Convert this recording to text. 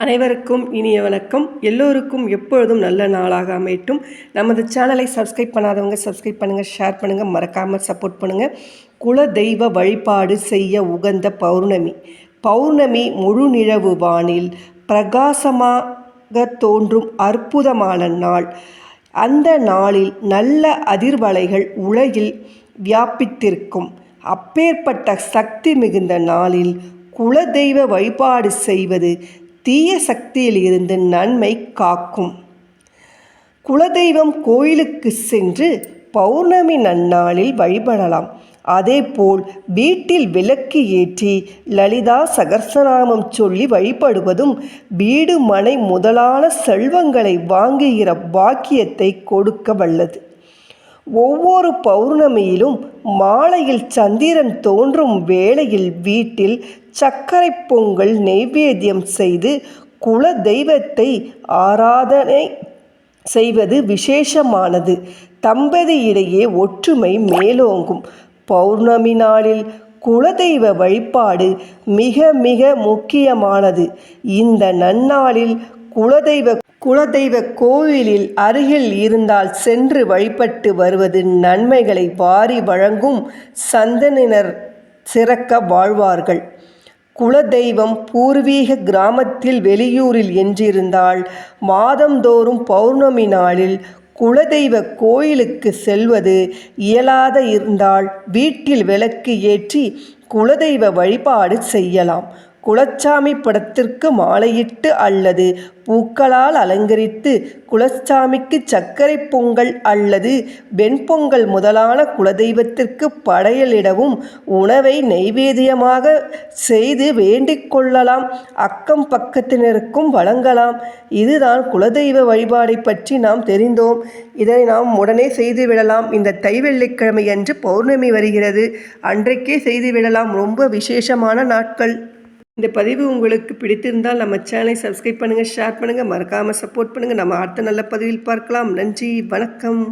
அனைவருக்கும் இனிய வணக்கம். எல்லோருக்கும் எப்பொழுதும் நல்ல நாளாக அமையட்டும். நமது சேனலை சப்ஸ்கிரைப் பண்ணாதவங்க சப்ஸ்கிரைப் பண்ணுங்கள் ஷேர் பண்ணுங்கள் மறக்காமல் சப்போர்ட் பண்ணுங்கள் குல தெய்வ வழிபாடு செய்ய உகந்த பௌர்ணமி. பௌர்ணமி முழுநிலவு வானில் பிரகாசமாக தோன்றும் அற்புதமான நாள். அந்த நாளில் நல்ல அதிர்வலைகள் உலகில் வியாபித்திருக்கும். அப்பேற்பட்ட சக்தி மிகுந்த நாளில் குலதெய்வ வழிபாடு செய்வது தீய சக்தியில் இருந்து நன்மை காக்கும். குலதெய்வம் கோயிலுக்கு சென்று பௌர்ணமி நன்னாளில் வழிபடலாம். அதேபோல் வீட்டில் விளக்கு ஏற்றி லலிதா சகர்சநாமம் சொல்லி வழிபடுவதும் வீடு மனை முதலான செல்வங்களை வாங்குகிற பாக்கியத்தை கொடுக்க வல்லது. ஒவ்வொரு பௌர்ணமியிலும் மாலையில் சந்திரன் தோன்றும் வேளையில் வீட்டில் சர்க்கரை பொங்கல் நெய்வேத்தியம் செய்து குல தெய்வத்தை ஆராதனை செய்வது விசேஷமானது. தம்பதியிடையே ஒற்றுமை மேலோங்கும். பௌர்ணமி நாளில் குலதெய்வ வழிபாடு மிக மிக முக்கியமானது. இந்த நன்னாளில் குலதெய்வ குலதெய்வ கோவிலில் அருகில் இருந்தால் சென்று வழிபட்டு வருவது நன்மைகளை வாரி வழங்கும் சந்தனினர் சிறக்க வாழ்வார்கள். குலதெய்வம் பூர்வீக கிராமத்தில் வெளியூரில் என்றிருந்தால் மாதந்தோறும் பௌர்ணமி நாளில் குலதெய்வ கோயிலுக்கு செல்வது இயலாத இருந்தால் வீட்டில் விளக்கு ஏற்றி குலதெய்வ வழிபாடு செய்யலாம். குலச்சாமி படத்திற்கு மாலையிட்டு அல்லது பூக்களால் அலங்கரித்து குலச்சாமிக்கு சர்க்கரை பொங்கல் அல்லது வெண்பொங்கல் முதலான குலதெய்வத்திற்கு படையலிடவும் உணவை நைவேத்தியமாக செய்து வேண்டிக் கொள்ளலாம். அக்கம் பக்கத்தினருக்கும் வழங்கலாம். இதுதான் குலதெய்வ வழிபாடை பற்றி நாம் தெரிந்தோம். இதை நாம் உடனே செய்துவிடலாம் இந்த தைவெள்ளிக்கிழமை அன்று பௌர்ணமி வருகிறது. அன்றைக்கே செய்துவிடலாம் ரொம்ப விசேஷமான நாட்கள். இந்த பதிவு உங்களுக்கு பிடித்திருந்தால் நம்ம சேனலை சப்ஸ்கிரைப் பண்ணுங்கள் ஷேர் பண்ணுங்கள் மறக்காமல் சப்போர்ட் பண்ணுங்கள் நம்ம அடுத்த நல்ல பதிவில் பார்க்கலாம். நன்றி வணக்கம்.